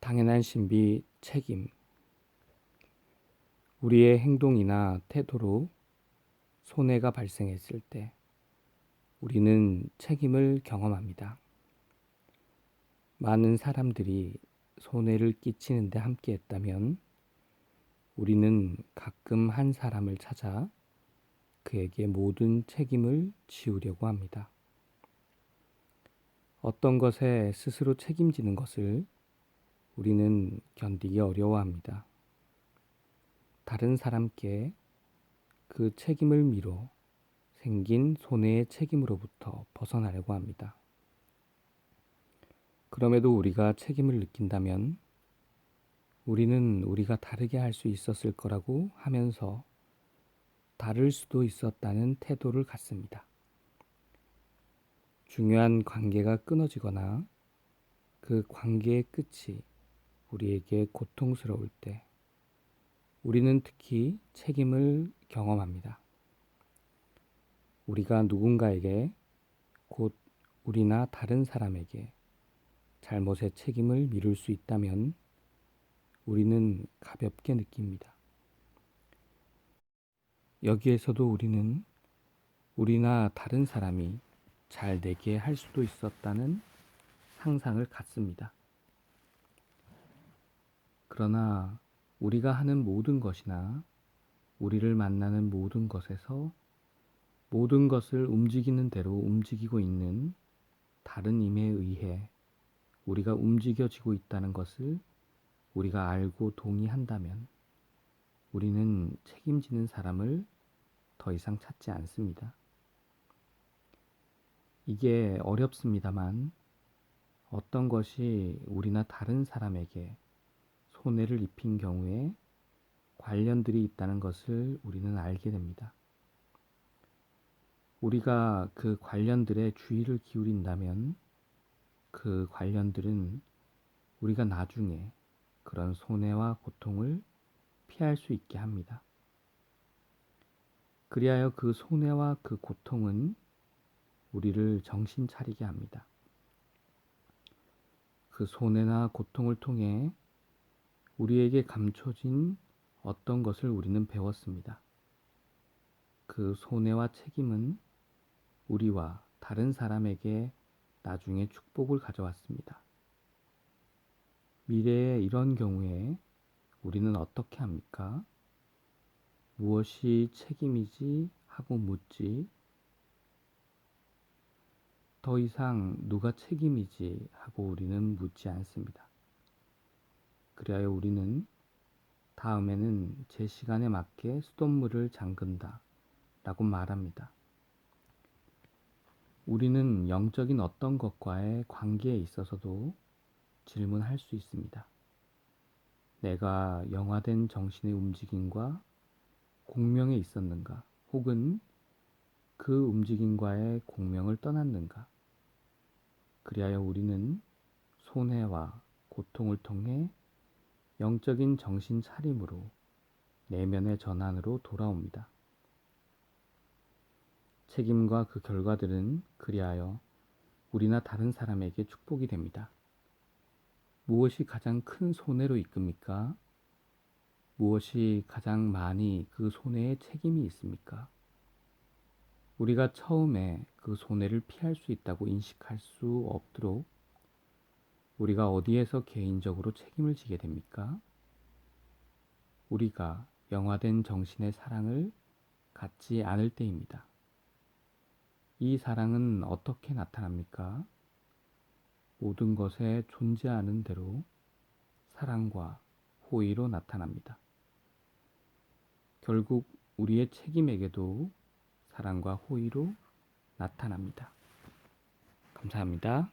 당연한 신비 책임. 우리의 행동이나 태도로 손해가 발생했을 때 우리는 책임을 경험합니다. 많은 사람들이 손해를 끼치는데 함께 했다면 우리는 가끔 한 사람을 찾아 그에게 모든 책임을 지우려고 합니다. 어떤 것에 스스로 책임지는 것을 우리는 견디기 어려워합니다. 다른 사람께 그 책임을 미뤄 생긴 손해의 책임으로부터 벗어나려고 합니다. 그럼에도 우리가 책임을 느낀다면 우리는 우리가 다르게 할 수 있었을 거라고 하면서 다를 수도 있었다는 태도를 갖습니다. 중요한 관계가 끊어지거나 그 관계의 끝이 우리에게 고통스러울 때 우리는 특히 책임을 경험합니다. 우리가 누군가에게 곧 우리나 다른 사람에게 잘못의 책임을 미룰 수 있다면 우리는 가볍게 느낍니다. 여기에서도 우리는 우리나 다른 사람이 잘 되게 할 수도 있었다는 상상을 갖습니다. 그러나 우리가 하는 모든 것이나 우리를 만나는 모든 것에서 모든 것을 움직이는 대로 움직이고 있는 다른 힘에 의해 우리가 움직여지고 있다는 것을 우리가 알고 동의한다면 우리는 책임지는 사람을 더 이상 찾지 않습니다. 이게 어렵습니다만 어떤 것이 우리나 다른 사람에게 손해를 입힌 경우에 관련들이 있다는 것을 우리는 알게 됩니다. 우리가 그 관련들에 주의를 기울인다면 그 관련들은 우리가 나중에 그런 손해와 고통을 피할 수 있게 합니다. 그리하여 그 손해와 그 고통은 우리를 정신 차리게 합니다. 그 손해나 고통을 통해 우리에게 감춰진 어떤 것을 우리는 배웠습니다. 그 손해와 책임은 우리와 다른 사람에게 나중에 축복을 가져왔습니다. 미래에 이런 경우에 우리는 어떻게 합니까? 무엇이 책임이지 하고 묻지 더 이상 누가 책임이지 하고 우리는 묻지 않습니다. 그리하여 우리는 다음에는 제 시간에 맞게 수돗물을 잠근다 라고 말합니다. 우리는 영적인 어떤 것과의 관계에 있어서도 질문할 수 있습니다. 내가 영화된 정신의 움직임과 공명에 있었는가? 혹은 그 움직임과의 공명을 떠났는가? 그리하여 우리는 손해와 고통을 통해 영적인 정신 차림으로 내면의 전환으로 돌아옵니다. 책임과 그 결과들은 그리하여 우리나 다른 사람에게 축복이 됩니다. 무엇이 가장 큰 손해로 이끕니까? 무엇이 가장 많이 그 손해에 책임이 있습니까? 우리가 처음에 그 손해를 피할 수 있다고 인식할 수 없도록 우리가 어디에서 개인적으로 책임을 지게 됩니까? 우리가 영화된 정신의 사랑을 갖지 않을 때입니다. 이 사랑은 어떻게 나타납니까? 모든 것에 존재하는 대로 사랑과 호의로 나타납니다. 결국 우리의 책임에게도 사랑과 호의로 나타납니다. 감사합니다.